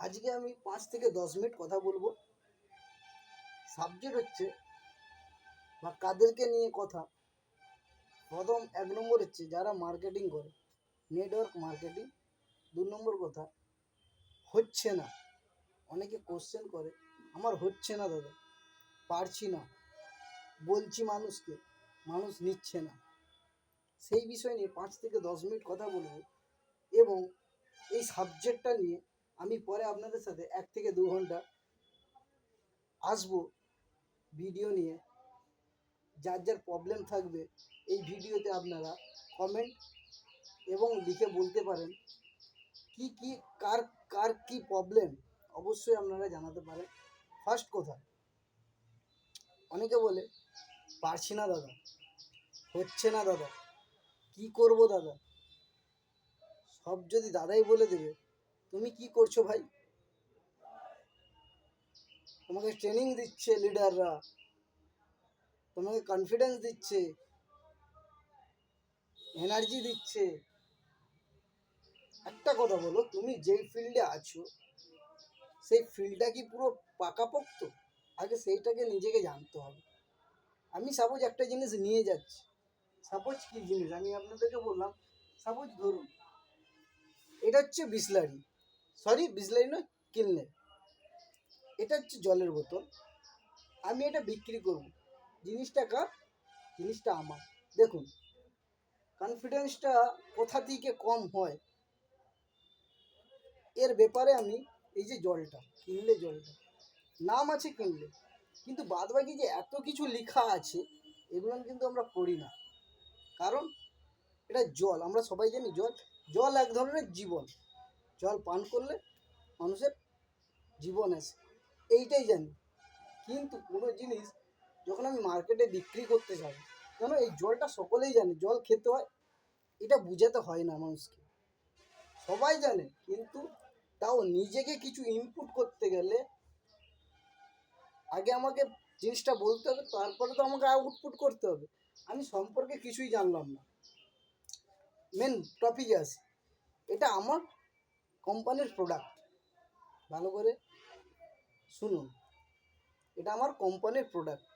আজকে আমি পাঁচ থেকে দশ মিনিট কথা বলব। সাবজেক্ট হচ্ছে বা কাদেরকে নিয়ে কথা। প্রথম এক নম্বর হচ্ছে যারা মার্কেটিং করে। নেটওয়ার্ক মার্কেটিং দু নম্বর কথা, হচ্ছে না। অনেকে কোশ্চেন করে, আমার হচ্ছে না দাদা, পারছি না। বলছি মানুষকে, মানুষ নিচ্ছে না। সেই বিষয় নিয়ে পাঁচ থেকে দশ মিনিট কথা বলব এবং এই সাবজেক্টটা নিয়ে আমি পরে আপনাদের সাথে এক থেকে দু ঘণ্টা আসব ভিডিও নিয়ে। যার যার প্রবলেম থাকবে, এই ভিডিওতে আপনারা কমেন্ট এবং লিখে বলতে পারেন কি কি, কার কার কি প্রবলেম অবশ্যই আপনারা জানাতে পারেন। ফার্স্ট কথা, অনেকে বলে, পারছি না দাদা, হচ্ছে না দাদা, কি করব দাদা? সব যদি দাদাই বলে দেবে তুমি কি করছ ভাই? তোমাকে ট্রেনিং দিচ্ছে লিডাররা তোমাকে কনফিডেন্স দিচ্ছে। এনার্জি দিচ্ছে। একটা কথা বলো, তুমি যেই ফিল্ডে আছো, সেই ফিল্ডটা কি পুরো পাকাপোক্ত? আগে সেইটাকে নিজেকে জানতে হবে। আমি সাপোজ একটা জিনিস নিয়ে যাচ্ছি। সাপোজ কি জিনিস? আমি আপনাদেরকে বললাম সাপোজ ধরুন, এটা হচ্ছে বিসলারি। সরি বিসলারি নয় কিনলে এটা হচ্ছে জলের বোতল। আমি এটা বিক্রি করব। জিনিসটা কার? জিনিসটা আমার। দেখুন কনফিডেন্সটা কোথা থেকে কম হয়? এর ব্যাপারে আমি এই যে জলটা কিনলে জলটা, নাম আছে কিনলে কিন্তু বাদবাকি যে এত কিছু লেখা আছে, এগুলো কিন্তু আমরা পড়ি না। কারণ, এটা জল, আমরা সবাই জানি জল জল এক ধরনের জীবন। জল পান করলে মানুষের জীবন আসে। এইটাই জানি। কিন্তু কোনো জিনিস যখন আমি মার্কেটে বিক্রি করতে যাব কেন এই জলটা সকলেই জানে, জল খেতে হয়, এটা বুঝাতে হয় না মানুষকে। সবাই জানে, কিন্তু তাও নিজেকে কিছু ইনপুট করতে গেলে আগে আমাকে জিনিসটা বলতে হবে, তারপরে তো আমাকে আউটপুট করতে হবে। আমি সম্পর্কে কিছুই জানলাম না। মেন টপিকে আসি। এটা আমার কোম্পানির প্রোডাক্ট ভালো করে শুনুন। এটা আমার কোম্পানির প্রোডাক্ট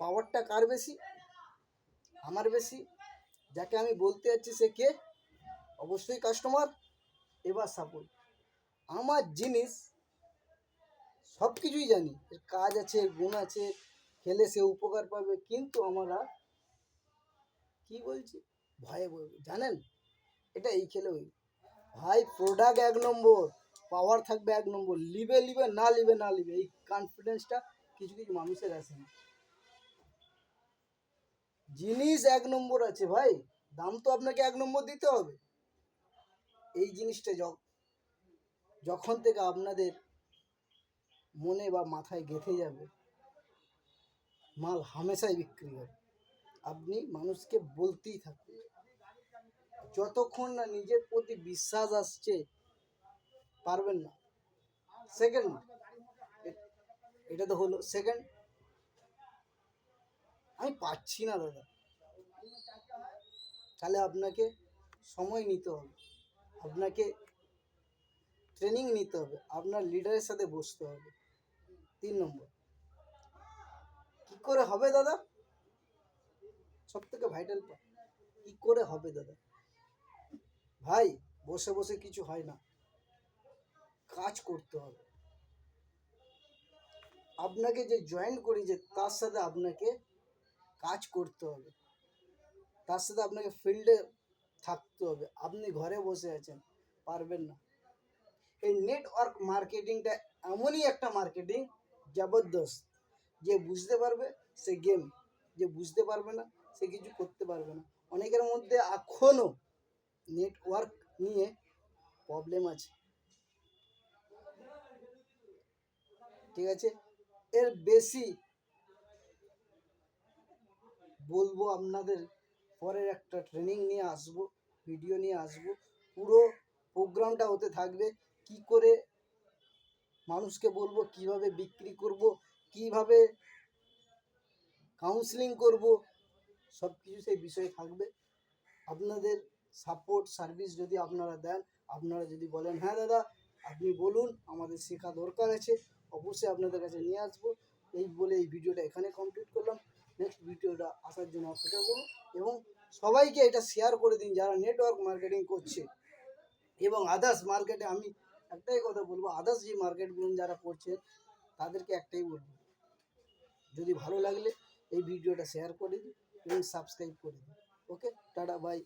পাওয়ারটা কার বেশি? আমার বেশি। যাকে আমি বলতে যাচ্ছি সে কে? অবশ্যই কাস্টমার এবার সাপোর্ট আমার জিনিস সব কিছুই জানি। এর কাজ আছে গুণ আছে, খেলে সে উপকার পাবে। কিন্তু আমরা কি বলছি? ভয়ে বলব। জানেন? এটা এই খেলে ওই ভাই প্রোডাক্ট এক নম্বর পাওয়ার থাকবে এক নম্বর, লিবে লিবে, না লিবে না লিবে, এই কনফিডেন্সটা কিছু কিছু মানুষের আসে না। জিনিস এক নম্বর আছে ভাই, দাম তো আপনাকে এক নম্বর দিতে হবে। এই জিনিসটা যখন থেকে আপনাদের মনে বা মাথায় গেঁথে যাবে, মাল হামেশাই বিক্রি হবে আপনি মানুষকে বলতেই থাকবেন। যতক্ষণ না নিজের প্রতি বিশ্বাস আসছে, পারবেন না। সেকেন্ড এটা তো হলো সেকেন্ড আমি পাচ্ছি না, দাদা। তাহলে আপনাকে সময় নিতে হবে। আপনাকে ট্রেনিং নিতে হবে। আপনার লিডারের সাথে বসতে হবে। তিন নম্বর। কি করে হবে, দাদা? সব থেকে ভাইটাল পার্ট কি করে হবে, দাদা? ভাই, বসে বসে কিছু হয় না। কাজ করতে হবে। আপনাকে যে জয়েন করি যে, তার সাথে আপনাকে কাজ করতে হবে। তার সাথে আপনাকে ফিল্ডে থাকতে হবে। আপনি ঘরে বসে আছেন, পারবেন না। এই নেটওয়ার্ক মার্কেটিংটা এমনই একটা মার্কেটিং জবরদস্ত। যে বুঝতে পারবে, সে গেম যে বুঝতে পারবে না, সে কিছু করতে পারবে না। অনেকের মধ্যে এখনও নেটওয়ার্ক নিয়ে প্রবলেম আছে। ঠিক আছে? এর বেশি বলব আপনাদের, পরের একটা ট্রেনিং নিয়ে আসব ভিডিও নিয়ে আসব। পুরো প্রোগ্রামটা হতে থাকবে, কি করে মানুষকে বলব, কীভাবে বিক্রি করব, কীভাবে কাউন্সিলিং করব সব কিছু সেই বিষয়ে থাকবে। আপনাদের সাপোর্ট সার্ভিস যদি আপনারা দেন, আপনারা যদি বলেন হ্যাঁ দাদা, আপনি বলুন, আমাদের শেখা দরকার আছে, অবশ্যই আপনাদের কাছে নিয়ে আসব। এই বলে এই ভিডিওটা এখানে কমপ্লিট করলাম। নেক্সট ভিডিওটা আসার জন্য অপেক্ষা করুন এবং সবাইকে এটা শেয়ার করে দিন যারা নেটওয়ার্ক মার্কেটিং করছে। এবং আদার্স মার্কেটে আমি একটাই কথা বলব আদার্স যে মার্কেটগুলো যারা করছে, তাদেরকে একটাই বলব, যদি ভালো লাগলে এই ভিডিওটা শেয়ার করে দিন এবং সাবস্ক্রাইব করে দিন। ওকে টাটা বাই